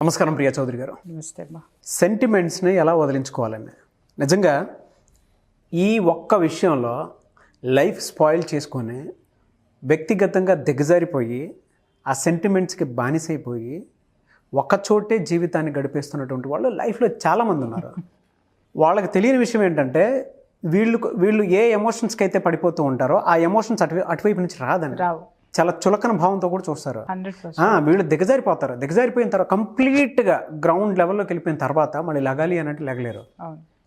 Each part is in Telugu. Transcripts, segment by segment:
నమస్కారం ప్రియా చౌదరి గారు. నమస్తే అమ్మా. సెంటిమెంట్స్ని ఎలా వదిలించుకోవాలండి? నిజంగా ఈ ఒక్క విషయంలో లైఫ్ స్పాయిల్ చేసుకొని వ్యక్తిగతంగా దిగజారిపోయి ఆ సెంటిమెంట్స్కి బానిసైపోయి చోటే జీవితాన్ని గడిపేస్తున్నటువంటి వాళ్ళు లైఫ్లో చాలామంది ఉన్నారు వాళ్ళకి తెలియని విషయం ఏంటంటే వీళ్ళు వీళ్ళు ఏ ఎమోషన్స్కి అయితే పడిపోతూ ఉంటారో ఆ ఎమోషన్స్ అటు అటువైపు నుంచి రాదండి. రావు. చాలా చులకన భావంతో కూడా చూస్తారు. వీళ్ళు దిగజారిపోతారు. దిగజారిపోయిన తర్వాత కంప్లీట్గా గ్రౌండ్ లెవెల్లోకి వెళ్ళిపోయిన తర్వాత మళ్ళీ లగాలి అని అంటే లెగలేరు.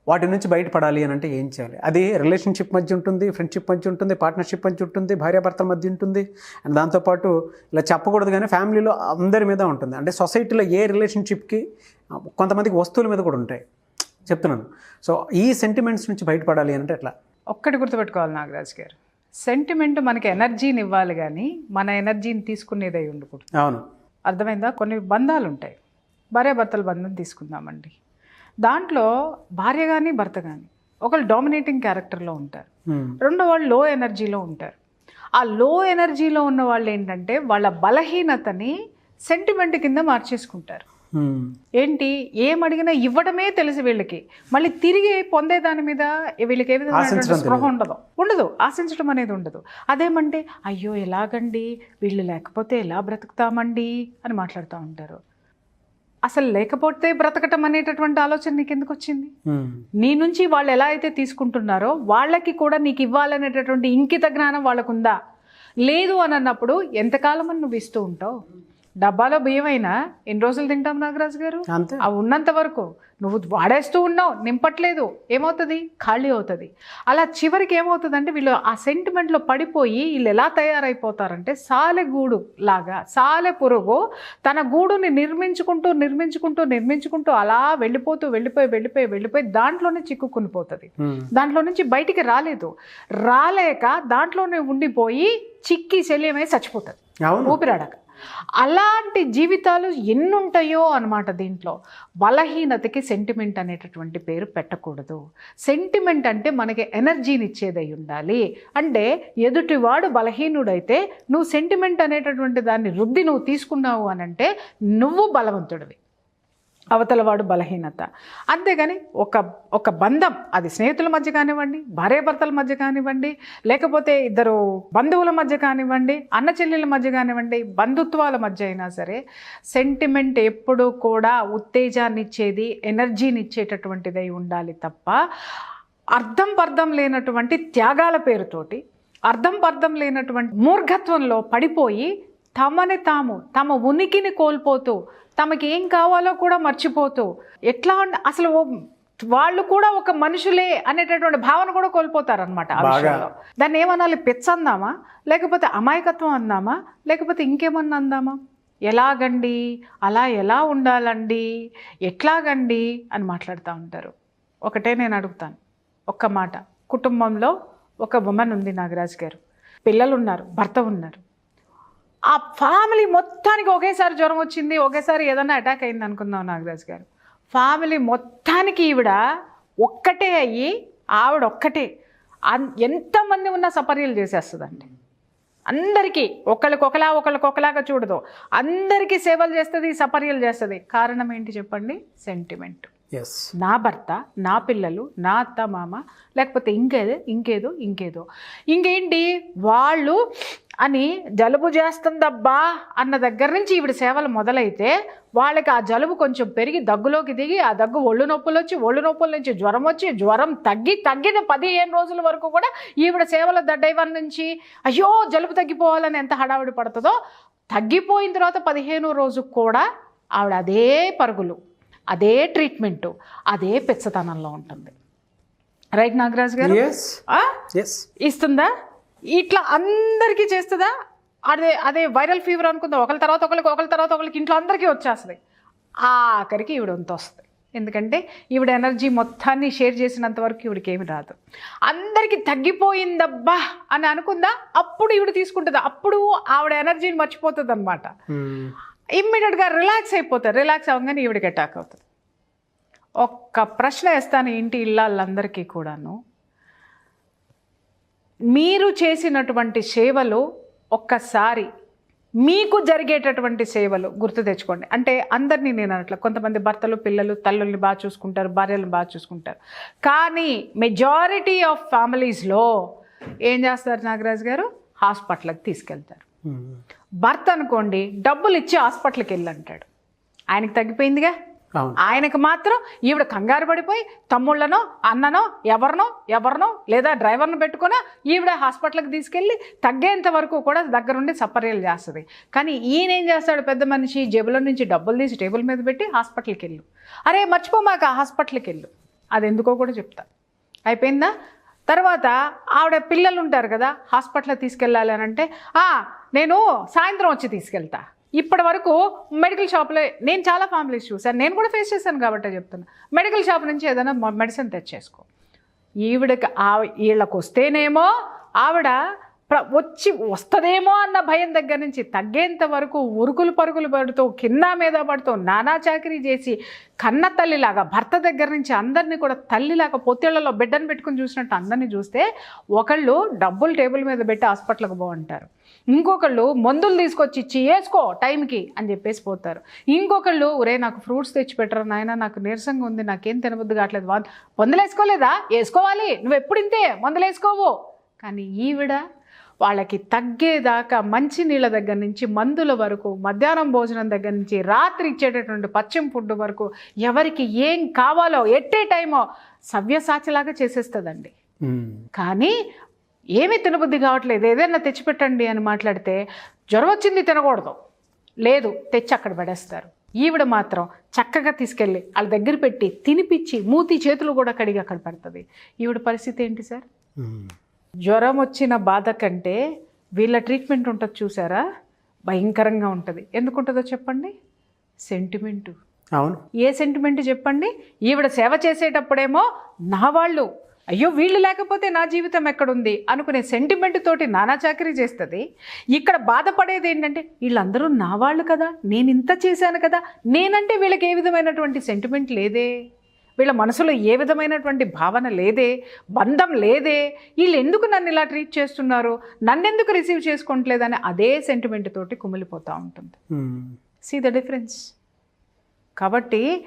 వాటి నుంచి బయటపడాలి అని అంటే ఏం చేయాలి? అది రిలేషన్షిప్ మధ్య ఉంటుంది ఫ్రెండ్షిప్ మధ్య ఉంటుంది పార్ట్నర్షిప్ మధ్య ఉంటుంది భార్యాభర్తల మధ్య ఉంటుంది. అండ్ దాంతోపాటు ఇలా చెప్పకూడదు కానీ ఫ్యామిలీలో అందరి మీద ఉంటుంది. అంటే సొసైటీలో ఏ రిలేషన్షిప్కి కొంతమందికి వస్తువుల మీద కూడా ఉంటాయి. చెప్తున్నాను. సో ఈ సెంటిమెంట్స్ నుంచి బయటపడాలి అంటే ఎట్లా? ఒక్కటి గుర్తుపెట్టుకోవాలి నాగరాజ్ గారు. సెంటిమెంట్ మనకి ఎనర్జీని ఇవ్వాలి కానీ మన ఎనర్జీని తీసుకునేది అయి ఉండకూడదు. అవును. అర్థమైందా? కొన్ని బంధాలు ఉంటాయి. భార్యాభర్తల బంధం తీసుకుందామండి. దాంట్లో భార్య కానీ భర్త కానీ ఒకళ్ళు డామినేటింగ్ క్యారెక్టర్లో ఉంటారు. రెండో వాళ్ళు లో ఎనర్జీలో ఉంటారు. ఆ లో ఎనర్జీలో ఉన్న వాళ్ళు ఏంటంటే వాళ్ళ బలహీనతని సెంటిమెంట్ కింద మార్చేసుకుంటారు. ఏంటి? ఏం అడిగినా ఇవ్వడమే తెలుసు వీళ్ళకి. మళ్ళీ తిరిగి పొందే దాని మీద వీళ్ళకి ఏ విధమైనటువంటి స్పృహ ఉండదు. ఉండదు. ఆశించడం అనేది ఉండదు. అదేమంటే అయ్యో ఎలాగండి? వీళ్ళు లేకపోతే ఎలా బ్రతుకుతామండి? అని మాట్లాడుతూ ఉంటారు. అసలు లేకపోతే బ్రతకటం అనేటటువంటి ఆలోచన నీకు ఎందుకు వచ్చింది. నీ నుంచి వాళ్ళు ఎలా అయితే తీసుకుంటున్నారో వాళ్ళకి కూడా నీకు ఇవ్వాలనేటటువంటి ఇంకిత జ్ఞానం వాళ్ళకుందా? లేదు అని అన్నప్పుడు ఎంతకాలం నువ్వు ఇస్తూ ఉంటావు? డబ్బాలో బియ్యం అయినా ఎన్ని రోజులు తింటాం నాగరాజు గారు? అవి ఉన్నంత వరకు నువ్వు వాడేస్తూ ఉన్నావు నింపట్లేదు. ఏమవుతుంది? ఖాళీ అవుతుంది. అలా చివరికి ఏమవుతుందంటే వీళ్ళు ఆ సెంటిమెంట్లో పడిపోయి వీళ్ళు ఎలా తయారైపోతారంటే సాలె గూడు లాగా సాలె పురుగు తన గూడుని నిర్మించుకుంటూ నిర్మించుకుంటూ నిర్మించుకుంటూ అలా వెళ్ళిపోతూ వెళ్ళిపోయి వెళ్ళిపోయి వెళ్ళిపోయి దాంట్లోనే చిక్కుకుని పోతుంది. దాంట్లో నుంచి బయటికి రాలేదు. రాలేక దాంట్లోనే ఉండిపోయి చిక్కి శల్యమై చచ్చిపోతుంది. ఊపిరాడక. అలాంటి జీవితాలు ఎన్నుంటాయో అనమాట దీంట్లో. బలహీనతకి సెంటిమెంట్ అనేటటువంటి పేరు పెట్టకూడదు. సెంటిమెంట్ అంటే మనకి ఎనర్జీని ఇచ్చేదై ఉండాలి. అంటే ఎదుటివాడు బలహీనుడైతే నువ్వు సెంటిమెంట్ అనేటటువంటి దాన్ని రుద్ది నువ్వు తీసుకున్నావు అని అంటే నువ్వు బలవంతుడివి. అవతలవాడు బలహీనత. అంతేగాని ఒక ఒక బంధం అది స్నేహితుల మధ్య కానివ్వండి భార్యాభర్తల మధ్య కానివ్వండి లేకపోతే ఇద్దరు బంధువుల మధ్య కానివ్వండి అన్న చెల్లెల మధ్య కానివ్వండి బంధుత్వాల మధ్య అయినా సరే సెంటిమెంట్ ఎప్పుడూ కూడా ఉత్తేజాన్ని ఇచ్చేది ఎనర్జీని ఇచ్చేటటువంటిదై ఉండాలి తప్ప అర్థం పర్థం లేనటువంటి త్యాగాల పేరుతోటి అర్థం పర్థం లేనటువంటి మూర్ఘత్వంలో పడిపోయి తమని తాము తమ ఉనికిని కోల్పోతూ తమకి ఏం కావాలో కూడా మర్చిపోతూ ఎట్లా అసలు వాళ్ళు కూడా ఒక మనుషులే అనేటటువంటి భావన కూడా బాగా. విషయంలో. దాన్ని ఏమనాలి? పిచ్చ అందామా? లేకపోతే అమాయకత్వం అందామా? లేకపోతే ఇంకేమన్నా అందామా? ఎలాగండి? అలా ఎలా ఉండాలండి? ఎట్లాగండి? అని మాట్లాడుతూ ఉంటారు. ఒకటే నేను అడుగుతాను. ఒక్క మాట. కుటుంబంలో ఒక ఉమెన్ ఉంది నాగరాజ్ గారు. పిల్లలు ఉన్నారు భర్త ఉన్నారు. ఆ ఫ్యామిలీ మొత్తానికి ఒకేసారి జ్వరం వచ్చింది ఒకేసారి ఏదైనా అటాక్ అయింది అనుకుందాం నాగరాజ్ గారు. ఫ్యామిలీ మొత్తానికి ఈవిడ ఒక్కటే అయ్యి ఆవిడ ఒక్కటే. ఎంతమంది ఉన్నా సపర్యలు చేసేస్తుందండి. అందరికీ ఒకళ్ళకి ఒకలాగా చూడదు. అందరికీ సేవలు చేస్తుంది సపర్యలు చేస్తుంది. కారణం ఏంటి చెప్పండి? సెంటిమెంట్. ఎస్ నా భర్త నా పిల్లలు నా అత్త మామ లేకపోతే ఇంకేదో ఇంకేదో ఇంకేదో. ఇంకేంటి? వాళ్ళు అని జలుబు చేస్తుందబ్బా అన్న దగ్గర నుంచి ఈవిడ సేవలు మొదలైతే వాళ్ళకి ఆ జలుబు కొంచెం పెరిగి దగ్గులోకి దిగి ఆ దగ్గు ఒళ్ళు నొప్పులు వచ్చి ఒళ్ళు నొప్పుల నుంచి జ్వరం వచ్చి జ్వరం తగ్గి తగ్గిన పదిహేను రోజుల వరకు కూడా ఈవిడ సేవల దడ్డైవన్ నుంచి అయ్యో జలుబు తగ్గిపోవాలని ఎంత హడావిడి పడుతుందో తగ్గిపోయిన తర్వాత పదిహేను రోజు కూడా ఆవిడ అదే పరుగులు అదే ట్రీట్మెంటు అదే పెచ్చతనంలో ఉంటుంది. రైట్ నాగరాజ్ గారు? ఇస్తుందా? ఇట్లా అందరికీ చేస్తుందా? అదే అదే వైరల్ ఫీవర్ అనుకుందా. ఒకరి తర్వాత ఒకరికి ఒకరి తర్వాత ఒకరికి ఇంట్లో అందరికీ వచ్చేస్తుంది. ఆఖరికి ఈవిడ వంతు వస్తుంది. ఎందుకంటే ఈవిడ ఎనర్జీ మొత్తాన్ని షేర్ చేసినంత వరకు ఈవిడికి ఏమి రాదు. అందరికీ తగ్గిపోయిందబ్బా అని అనుకుందా? అప్పుడు ఈవిడ తీసుకుంటుంది? అప్పుడు ఆవిడ ఎనర్జీని మర్చిపోతుంది అనమాట Hmm. ఇమ్మీడియట్గా రిలాక్స్ అయిపోతారు. రిలాక్స్ అవ్వగానే ఈవిడికి అటాక్ అవుతుంది. ఒక్క ప్రశ్న వేస్తాను ఇంటి ఇళ్ళందరికీ కూడాను. మీరు చేసినటువంటి సేవలు ఒక్కసారి మీకు జరిగేటటువంటి సేవలు గుర్తు తెచ్చుకోండి. అంటే అందరినీ నేను అనట్ల కొంతమంది భర్తలు పిల్లలు తల్లుల్ని బాగా చూసుకుంటారు భార్యలను బాగా చూసుకుంటారు. కానీ మెజారిటీ ఆఫ్ ఫ్యామిలీస్లో ఏం చేస్తారు నాగరాజు గారు? హాస్పిటల్కి తీసుకెళ్తారు. భర్త అనుకోండి డబ్బులు ఇచ్చి హాస్పిటల్కి వెళ్ళంటాడు ఆయనకి తగ్గిపోయిందిగా? ఆయనకు మాత్రం ఈవిడ కంగారు పడిపోయి తమ్ముళ్ళనో అన్ననో ఎవరినో ఎవరినో లేదా డ్రైవర్ను పెట్టుకుని ఈవిడ హాస్పిటల్కి తీసుకెళ్ళి తగ్గేంత వరకు కూడా దగ్గరుండి సపర్యలు చేస్తుంది. కానీ ఈయన ఏం చేస్తాడు పెద్ద మనిషి? జేబులో నుంచి డబ్బులు తీసి టేబుల్ మీద పెట్టి హాస్పిటల్కి వెళ్ళు. అరే మర్చిపోమాక హాస్పిటల్కి వెళ్ళు. అది ఎందుకో కూడా చెప్తా. అయిపోయిందా? తర్వాత ఆవిడ పిల్లలు ఉంటారు కదా హాస్పిటల్కి తీసుకెళ్ళాలి అని అంటే నేను సాయంత్రం వచ్చి తీసుకెళ్తా. ఇప్పటి వరకు మెడికల్ షాప్లో నేను చాలా ఫ్యామిలీస్ చూశాను. నేను కూడా ఫేస్ చేశాను కాబట్టి చెప్తున్నా. మెడికల్ షాప్ నుంచి ఏదైనా మెడిసిన్ తెచ్చేసుకో. ఈవిడకి ఆ వీళ్ళకి వస్తేనేమో ఆవిడ వచ్చి వస్తుందేమో అన్న భయం దగ్గర నుంచి తగ్గేంత వరకు ఉరుకులు పరుగులు పడుతూ కింద మీద పడుతూ నానా చాకరీ చేసి కన్న తల్లిలాగా భర్త దగ్గర నుంచి అందరినీ కూడా తల్లిలాగా పొత్తిళ్ళలో బిడ్డను పెట్టుకుని చూసినట్టు అందరినీ చూస్తే ఒకళ్ళు డబ్బులు టేబుల్ మీద పెట్టి హాస్పిటల్కి బాగుంటారు ఇంకొకళ్ళు మందులు తీసుకొచ్చి ఇచ్చి వేసుకో టైంకి అని చెప్పేసి పోతారు. ఇంకొకళ్ళు ఒరే నాకు ఫ్రూట్స్ తెచ్చి పెట్టరు నాయన నాకు నీరసంగా ఉంది నాకేం తినబుద్ధి కావట్లేదు వా- మందులు వేసుకోలేదా వేసుకోవాలి నువ్వు ఎప్పుడు ఇంతే మందులు వేసుకోవు కానీ ఈవిడ వాళ్ళకి తగ్గేదాకా మంచి నీళ్ళ దగ్గర నుంచి మందుల వరకు మధ్యాహ్నం భోజనం దగ్గర నుంచి రాత్రి ఇచ్చేటటువంటి పచ్చిమ ఫుడ్ వరకు ఎవరికి ఏం కావాలో ఎట్టే టైమో సవ్యసాచిలాగా చేసేస్తుందండి. కానీ ఏమీ తినబుద్ధి కావట్లేదు. ఏదైనా తెచ్చిపెట్టండి అని మాట్లాడితే జ్వరం వచ్చింది తినకూడదు. లేదు తెచ్చి అక్కడ పడేస్తారు. ఈవిడ మాత్రం చక్కగా తీసుకెళ్ళి వాళ్ళ దగ్గర పెట్టి తినిపించి మూతి చేతులు కూడా కడిగి అక్కడ పెడుతుంది. ఈవిడ పరిస్థితి ఏంటి సార్. జ్వరం వచ్చిన బాధ కంటే వీళ్ళ ట్రీట్మెంట్ ఉంటుంది చూసారా? భయంకరంగా ఉంటుంది. ఎందుకు ఉంటుందో చెప్పండి? సెంటిమెంటు అవును. ఏ సెంటిమెంట్ చెప్పండి? ఈవిడ సేవ చేసేటప్పుడేమో నా వాళ్ళు. అయ్యో వీళ్ళు లేకపోతే నా జీవితం ఎక్కడుంది? అనుకునే సెంటిమెంట్ తోటి నానా చాకరీ చేస్తుంది. ఇక్కడ బాధపడేది ఏంటంటే వీళ్ళందరూ నా వాళ్ళు కదా నేను ఇంత చేశాను కదా నేనంటే వీళ్ళకి ఏ విధమైనటువంటి సెంటిమెంట్ లేదే? వీళ్ళ మనసులో ఏ విధమైనటువంటి భావన లేదే బంధం లేదే వీళ్ళు ఎందుకు నన్ను ఇలా ట్రీట్ చేస్తున్నారు నన్నెందుకు రిసీవ్ చేసుకోవట్లేదని అదే సెంటిమెంట్ తోటి కుమిలిపోతూ ఉంటుంది. సీ ద డిఫరెన్స్ కాబట్టి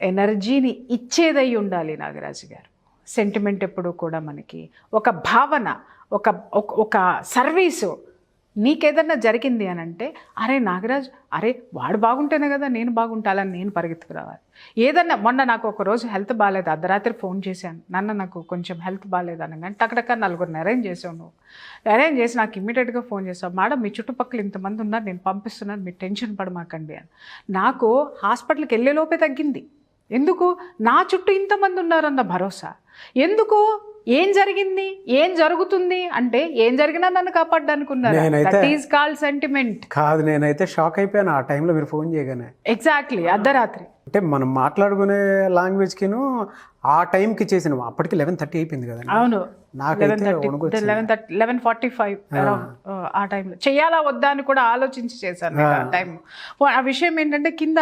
ఎనర్జీని ఇచ్చేదై ఉండాలి నాగరాజు గారు. సెంటిమెంట్ ఎప్పుడు కూడా మనకి ఒక భావన ఒక- ఒక సర్వీసు నీకేదన్నా జరిగింది అని అంటే అరే నాగరాజ్ అరే వాడు బాగుంటేనే కదా నేను బాగుంటాలని నేను పరిగెత్తుకు రావాలి ఏదన్నా మొన్న నాకు ఒక రోజు హెల్త్ బాగాలేదు అర్ధరాత్రి ఫోన్ చేశాను. నన్న నాకు కొంచెం హెల్త్ బాగాలేదు అనగానే టక్కడక్క నలుగురిని అరేంజ్ చేసావు నువ్వు. అరేంజ్ చేసి నాకు ఇమ్మీడియట్గా ఫోన్ చేసావు. మేడం మీ చుట్టుపక్కల ఇంతమంది ఉన్నారు నేను పంపిస్తున్నాను మీరు టెన్షన్ పడమాకండి అని. నాకు హాస్పిటల్కి వెళ్ళే లోపే తగ్గింది. ఎందుకు? నా చుట్టూ ఇంతమంది ఉన్నారన్న భరోసా. ఎందుకు? ఏం జరిగింది? ఏం జరుగుతుంది? అంటే ఏం జరిగినా నన్ను దట్ ఈస్ కాల్ సెంటిమెంట్ కాదు నేనైతే షాక్ అయిపోయాను. ఆ టైంలో మీరు ఫోన్ చేయగానే. ఎగ్జాక్ట్లీ అర్ధరాత్రి. అంటే మనం మాట్లాడుకునే లాంగ్వేజ్కిను ఆ టైంకి చేసిన అప్పటికి లెవెన్ థర్టీ అయిపోయింది కదా అవును. Eleven thirty. Eleven forty five ఆ. టైంలో. చేయాలా వద్దా అని కూడా ఆలోచించి చేశాను ఆ. టైం. ఆ విషయం ఏంటంటే కింద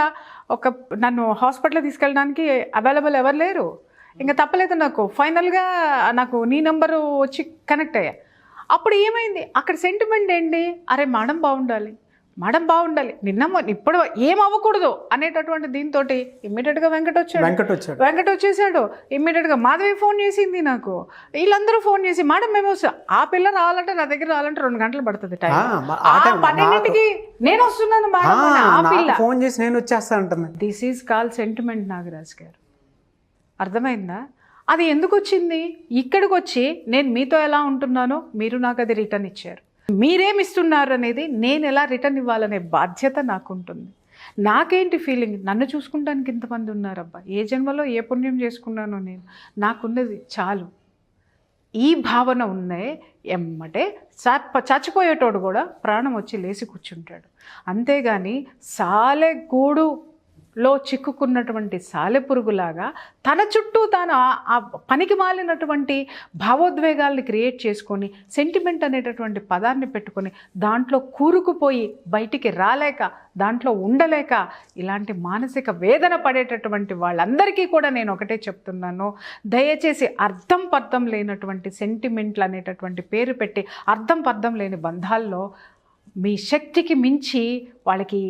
ఒక నన్ను హాస్పిటల్ తీసుకెళ్ళడానికి అవైలబుల్ ఎవరు లేరు? ఇంకా తప్పలేదు నాకు. ఫైనల్గా నాకు నీ నెంబరు వచ్చి కనెక్ట్ అయ్యా. అప్పుడు ఏమైంది? అక్కడ సెంటిమెంట్ ఏంటి? అరే మేడం బాగుండాలి. మేడం బాగుండాలి. నిన్న ఇప్పుడు ఏం అవ్వకూడదు అనేటటువంటి దీంతో ఇమ్మీడియట్గా వెంకట వచ్చాడు. వెంకట్ వచ్చాడు. వెంకట వచ్చేసాడు. ఇమ్మీడియట్గా మాధవి ఫోన్ చేసింది నాకు. వీళ్ళందరూ ఫోన్ చేసి మేడం మేము ఆ పిల్ల రావాలంటే నా దగ్గర రావాలంటే రెండు గంటలు పడుతుంది టైం పన్నెండింటికి నేను వస్తున్నాను మేడం ఆ పిల్ల. ఫోన్ చేసి నేను వచ్చేస్తా this is call sentiment Nagaraj garu. అర్థమైందా? అది ఎందుకు వచ్చింది ఇక్కడికి వచ్చి నేను మీతో ఎలా ఉంటున్నానో మీరు నాకు అది రిటర్న్ ఇచ్చారు. మీరేమి ఇస్తున్నారు అనేది నేను ఎలా రిటర్న్ ఇవ్వాలనే బాధ్యత నాకు ఉంటుంది నాకేంటి ఫీలింగ్? నన్ను చూసుకుంటానికి ఇంతమంది ఉన్నారబ్బా. ఏ జన్మలో ఏ పుణ్యం చేసుకున్నానో నేను. నాకున్నది చాలు. ఈ భావన ఉన్నే ఎమ్మటే చ- చచ్చిపోయేటోడు కూడా ప్రాణం వచ్చి లేచి కూర్చుంటాడు. అంతేగాని సాలె లో చిక్కుకున్నటువంటి సాలెపురుగులాగా తన చుట్టూ తాను ఆ- పనికి మాలినటువంటి భావోద్వేగాల్ని క్రియేట్ చేసుకొని సెంటిమెంట్ అనేటటువంటి పదాన్ని పెట్టుకొని దాంట్లో కూరుకుపోయి బయటికి రాలేక దాంట్లో ఉండలేక ఇలాంటి మానసిక వేదన పడేటటువంటి వాళ్ళందరికీ కూడా నేను ఒకటే చెప్తున్నాను. దయచేసి అర్థం పర్థం లేనటువంటి సెంటిమెంట్లు అనేటటువంటి పేరు పెట్టి అర్థం పర్థం లేని బంధాల్లో మీ శక్తికి మించి వాళ్ళకి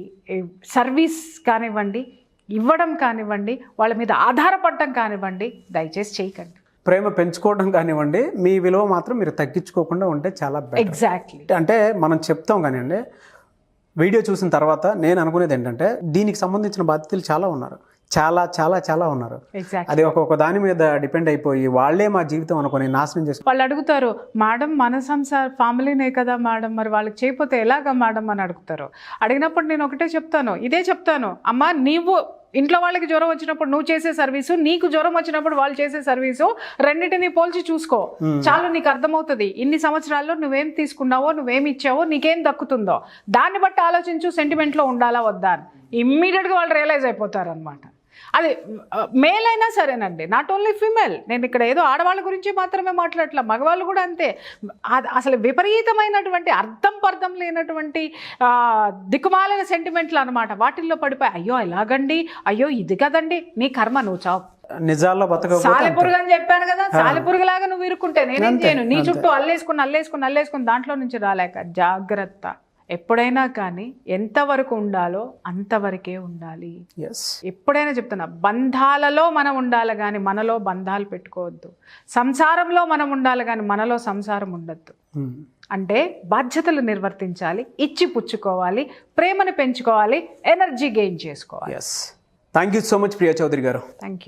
సర్వీస్ కానివ్వండి ఇవ్వడం కానివ్వండి వాళ్ళ మీద ఆధారపడటం కానివ్వండి దయచేసి చేయకండి. ప్రేమ పెంచుకోవడం కానివ్వండి మీ విలువ మాత్రం మీరు తగ్గించుకోకుండా ఉంటే చాలా ఎగ్జాక్ట్లీ అంటే మనం చెప్తాం కానివ్వండి వీడియో చూసిన తర్వాత నేను అనుకునేది ఏంటంటే దీనికి సంబంధించిన బాధ్యతలు చాలా ఉన్నారు. చాలా చాలా చాలా ఉన్నారు. ఎగ్జాక్ట్ అది ఒక్కొక్క దాని మీద డిపెండ్ అయిపోయి వాళ్ళే మా జీవితం అనుకొని నాశనం చేసి వాళ్ళు అడుగుతారు మేడం మన సంసార్ ఫ్యామిలీనే కదా మేడం మరి వాళ్ళకి చేయకపోతే ఎలాగా మేడం అని అడుగుతారు. అడిగినప్పుడు నేను ఒకటే చెప్తాను ఇదే చెప్తాను అమ్మా నీవు ఇంట్లో వాళ్ళకి జ్వరం వచ్చినప్పుడు నువ్వు చేసే సర్వీసు నీకు జ్వరం వచ్చినప్పుడు వాళ్ళు చేసే సర్వీసు రెండింటిని పోల్చి చూసుకో. చాలు నీకు అర్థమవుతుంది. ఇన్ని సంవత్సరాల్లో నువ్వేం తీసుకున్నావో నువ్వేం ఇచ్చావో నీకేం దక్కుతుందో. దాన్ని బట్టి ఆలోచించు సెంటిమెంట్లో ఉండాలా వద్దా అని. ఇమ్మీడియట్గా వాళ్ళు రియలైజ్ అయిపోతారు అనమాట అది మేల్ అయినా సరేనండి. నాట్ ఓన్లీ ఫిమేల్ నేను ఇక్కడ ఏదో ఆడవాళ్ళ గురించి మాత్రమే మాట్లాడట్లా. మగవాళ్ళు కూడా అంతే. అసలు విపరీతమైనటువంటి అర్థం పర్థం లేనటువంటి దిక్కుమాలిన సెంటిమెంట్లు అనమాట వాటిల్లో పడిపోయి అయ్యో ఎలాగండి? అయ్యో ఇది కదండి. నీ కర్మ నువ్వు చావు. నిజాల్లో బతకపోతే సాలెపురుగు అని చెప్పాను కదా సాలెపురుగులాగా నువ్వు ఇరుక్కుంటే నేనేం చేయను? నీ చుట్టూ అల్లేసుకుని అల్లేసుకుని అల్లేసుకుని దాంట్లో నుంచి రాలేక. జాగ్రత్త. ఎప్పుడైనా కానీ ఎంతవరకు ఉండాలో అంతవరకే ఉండాలి. ఎప్పుడైనా చెప్తున్నా బంధాలలో మనం ఉండాలి కానీ మనలో బంధాలు పెట్టుకోవద్దు. సంసారంలో మనం ఉండాలి కానీ మనలో సంసారం ఉండద్దు. అంటే బాధ్యతలు నిర్వర్తించాలి ఇచ్చి పుచ్చుకోవాలి ప్రేమను పెంచుకోవాలి ఎనర్జీ గెయిన్ చేసుకోవాలి. Thank you so much Priya Chaudhary garu. Thank you